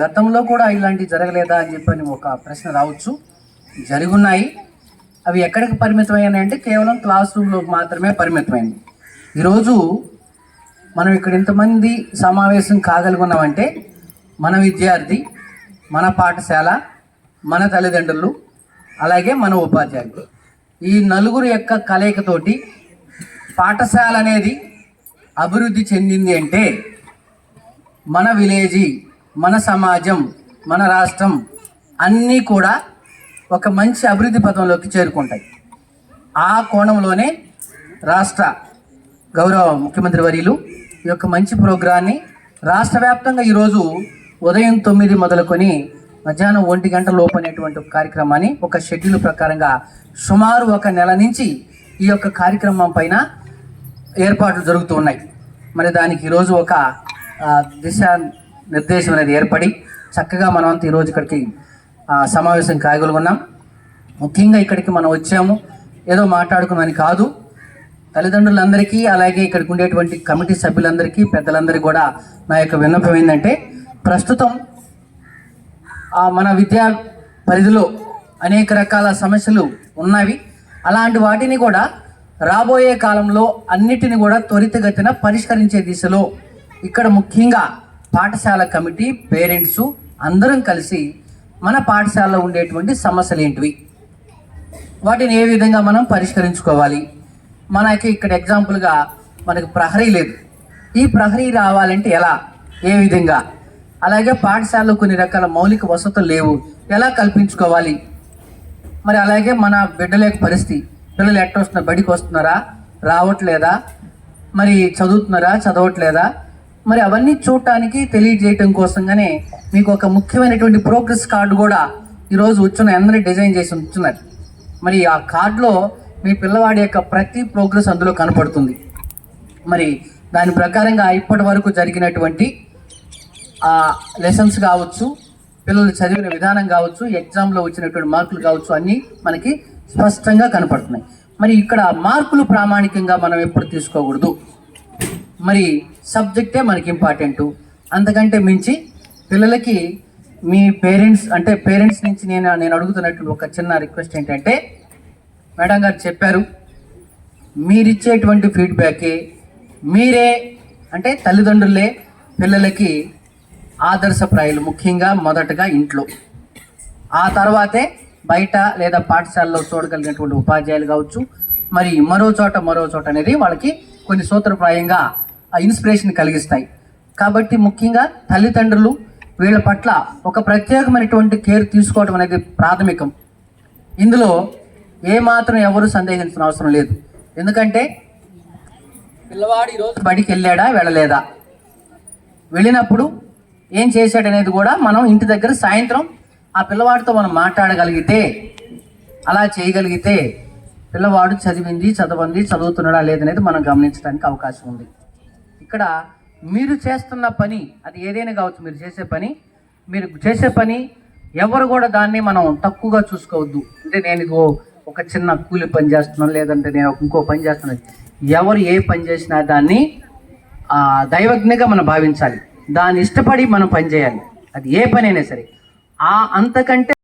గతంలో కూడా ఇలాంటివి జరగలేదా అని చెప్పని ఒక ప్రశ్న రావచ్చు. జరుగున్నాయి. అవి ఎక్కడికి పరిమితమైనాయి అంటే కేవలం క్లాస్ రూమ్లోకి మాత్రమే పరిమితమైంది. ఈరోజు మనం ఇక్కడ ఇంతమంది సమావేశం కాగలుగున్నామంటే మన విద్యార్థి మన పాఠశాల మన తల్లిదండ్రులు అలాగే మన ఉపాధ్యాయులు. ఈ నలుగురు యొక్క కలయికతోటి పాఠశాల అనేది అభివృద్ధి చెందింది అంటే మన విలేజీ మన సమాజం మన రాష్ట్రం అన్నీ కూడా ఒక మంచి అభివృద్ధి పథంలోకి చేరుకుంటాయి. ఆ కోణంలోనే రాష్ట్ర గౌరవ ముఖ్యమంత్రి వర్యులు ఈ యొక్క మంచి ప్రోగ్రాన్ని రాష్ట్ర వ్యాప్తంగా ఈరోజు ఉదయం తొమ్మిది మొదలుకొని మధ్యాహ్నం ఒంటి గంట లోపు అనేటువంటి కార్యక్రమాన్ని ఒక షెడ్యూల్ ప్రకారంగా సుమారు ఒక నెల నుంచి ఈ యొక్క కార్యక్రమం పైన ఏర్పాట్లు జరుగుతూ ఉన్నాయి. మరి దానికి ఈరోజు ఒక దిశ నిర్దేశం అనేది ఏర్పడి చక్కగా మనం ఈరోజు ఇక్కడికి సమావేశం కాయగలుగున్నాం ముఖ్యంగా ఇక్కడికి మనం వచ్చాము. ఏదో మాట్లాడుకున్నామని కాదు. తల్లిదండ్రులందరికీ అలాగే ఇక్కడికి ఉండేటువంటి కమిటీ సభ్యులందరికీ పెద్దలందరికీ కూడా నా యొక్క విన్నపం ఏంటంటే ప్రస్తుతం మన విద్యా పరిధిలో అనేక రకాల సమస్యలు ఉన్నవి. అలాంటి వాటిని కూడా రాబోయే కాలంలో అన్నిటిని కూడా త్వరితగతిన పరిష్కరించే దిశలో ఇక్కడ ముఖ్యంగా పాఠశాల కమిటీ పేరెంట్స్ అందరం కలిసి మన పాఠశాలలో ఉండేటువంటి సమస్యలు ఏంటివి? వాటిని ఏ విధంగా మనం పరిష్కరించుకోవాలి? మనకి ఇక్కడ ఎగ్జాంపుల్గా మనకు ప్రహరీ లేదు. ఈ ప్రహరీ రావాలంటే ఎలా? ఏ విధంగా? అలాగే పాఠశాలలో కొన్ని రకాల మౌలిక వసతులు లేవు. ఎలా కల్పించుకోవాలి? మరి అలాగే మన బిడ్డల యొక్క పరిస్థితి. పిల్లలు ఎట్ట వస్తున్నారు బడికి వస్తున్నారా? రావట్లేదా? మరి చదువుతున్నారా? చదవట్లేదా? మరి అవన్నీ చూడటానికి తెలియజేయటం కోసంగానే మీకు ఒక ముఖ్యమైనటువంటి ప్రోగ్రెస్ కార్డు కూడా ఈరోజు వచ్చిన అందరి డిజైన్ చేసి ఉంచున్నారు మరి ఆ కార్డులో మీ పిల్లవాడి యొక్క ప్రతి ప్రోగ్రెస్ అందులో కనపడుతుంది. మరి దాని ప్రకారంగా ఇప్పటి వరకు జరిగినటువంటి ఆ లెసన్స్ కావచ్చు పిల్లలు చదివిన విధానం కావచ్చు ఎగ్జామ్లో వచ్చినటువంటి మార్కులు కావచ్చు అన్నీ మనకి స్పష్టంగా కనపడుతున్నాయి. మరి ఇక్కడ మార్కులు ప్రామాణికంగా మనం ఎప్పుడు తీసుకోకూడదు. మరి సబ్జెక్టే మనకి ఇంపార్టెంట్ అంతకంటే మించి పిల్లలకి మీ పేరెంట్స్ అంటే పేరెంట్స్ నుంచి నేను నేను అడుగుతున్నటువంటి ఒక చిన్న రిక్వెస్ట్ ఏంటంటే మేడం గారు చెప్పారు మీరిచ్చేటువంటి ఫీడ్బ్యాకే మీరే అంటే తల్లిదండ్రులే పిల్లలకి ఆదర్శప్రాయులు ముఖ్యంగా మొదటగా ఇంట్లో. ఆ తర్వాతే బయట లేదా పాఠశాలలో చూడగలిగినటువంటి ఉపాధ్యాయులు కావచ్చు మరి మరో చోట మరో చోట అనేది వాళ్ళకి కొన్ని సూత్రప్రాయంగా ఇన్స్పిరేషన్ కలిగిస్తాయి. కాబట్టి ముఖ్యంగా తల్లిదండ్రులు వీళ్ళ పట్ల ఒక ప్రత్యేకమైనటువంటి కేర్ తీసుకోవడం అనేది ప్రాథమికం. ఇందులో ఏమాత్రం ఎవరు సందేహించిన అవసరం లేదు. ఎందుకంటే పిల్లవాడు ఈరోజు బడికి వెళ్ళాడా వెళ్ళలేదా? వెళ్ళినప్పుడు ఏం చేశాడనేది కూడా మనం ఇంటి దగ్గర సాయంత్రం ఆ పిల్లవాడితో మనం మాట్లాడగలిగితే అలా చేయగలిగితే పిల్లవాడు చదివింది చదవంది చదువుతున్నాడా లేదనేది మనం గమనించడానికి అవకాశం ఉంది. ఇక్కడ మీరు చేస్తున్న పని అది ఏదైనా కావచ్చు మీరు చేసే పని మీరు చేసే పని ఎవరు కూడా దాన్ని మనం తక్కువగా చూసుకోవద్దు. అంటే నేను ఇదిగో ఒక చిన్న కూలి పని చేస్తున్నాను లేదంటే నేను ఇంకో పని చేస్తున్నాను. ఎవరు ఏ పని చేసినా దాన్ని ఆ, దైవజ్ఞగా మనం భావించాలి. దాన్ని ఇష్టపడి మనం పని చేయాలి. అది ఏ పని అయినా సరే. ఆ అంతకంటే